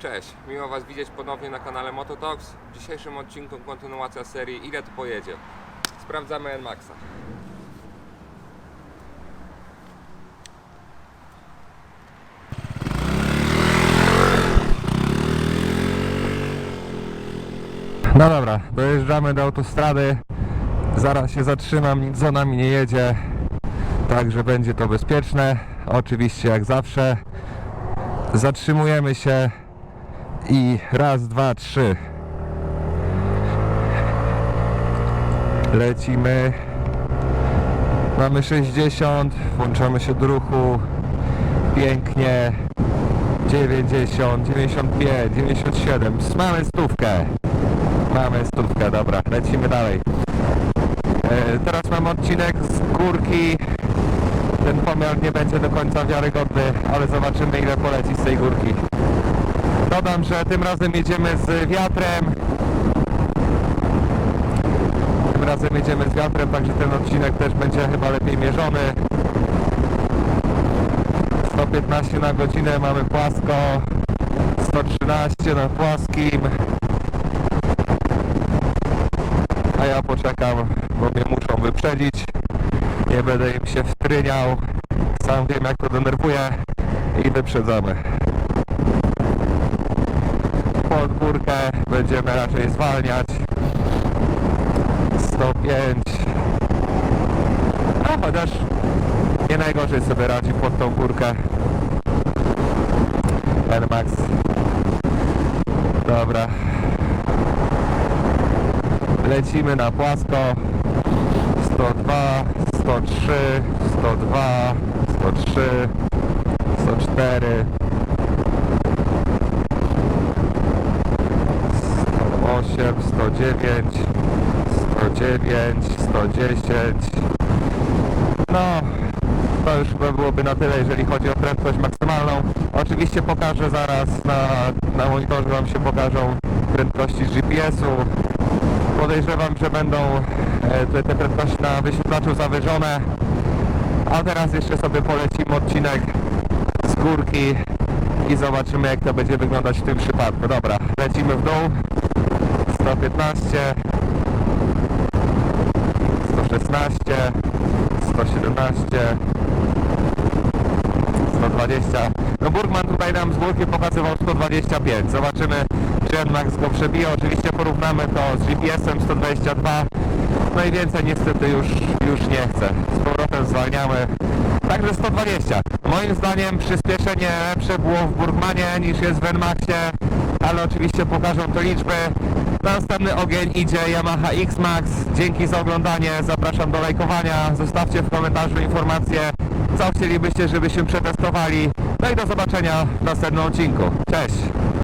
Cześć, miło Was widzieć ponownie na kanale Mototox. W dzisiejszym odcinku kontynuacja serii Ile tu pojedzie? Sprawdzamy NMAXa. No dobra, dojeżdżamy do autostrady. Zaraz się zatrzymam, nic za nami nie jedzie. Także będzie to bezpieczne. Oczywiście jak zawsze. Zatrzymujemy się i raz, dwa, trzy. Lecimy. Mamy 60, włączamy się do ruchu. Pięknie. 90, 95, 97. Mamy stówkę. Mamy stówkę, dobra, lecimy dalej. E, teraz mam odcinek z górki. Ten pomiar nie będzie do końca wiarygodny, ale zobaczymy ile poleci z tej górki. Dodam, że tym razem jedziemy z wiatrem. Tym razem jedziemy z wiatrem, także ten odcinek też będzie chyba lepiej mierzony. 115 na godzinę mamy płasko. 113 na płaskim. A ja poczekam, bo mnie muszą wyprzedzić. Nie będę im się wtryniał. Sam wiem jak to denerwuje i wyprzedzamy. Pod górkę będziemy raczej zwalniać. 105. A chociaż nie najgorzej sobie radzi pod tą górkę. Max. Dobra. Lecimy na płasko. 102, 103, 102, 103, 104, 108, 109, 109, 110. No, to już chyba byłoby na tyle, jeżeli chodzi o prędkość maksymalną. Oczywiście pokażę zaraz na, na monitorze Wam się pokażą prędkości GPS-u. Podejrzewam, że będą e, te, te prędkości na wyświetlaczu zawyżone. A teraz jeszcze sobie polecimy odcinek z górki i zobaczymy jak to będzie wyglądać w tym przypadku. Dobra, lecimy w dół. 115 116 117 120 No Burgman tutaj nam z górki pokazywał 125 Zobaczymy czy Nmax go przebije. Oczywiście porównamy to z GPS-em 122 No i więcej niestety już, już nie chcę Z powrotem zwalniamy. Także 120 Moim zdaniem przyspieszenie lepsze było w Burgmanie niż jest w Nmaxie Ale oczywiście pokażą to liczby Następny ogień idzie Yamaha X-Max. Dzięki za oglądanie, zapraszam do lajkowania. Zostawcie w komentarzu informację, co chcielibyście, żebyśmy przetestowali. No i do zobaczenia w następnym odcinku. Cześć!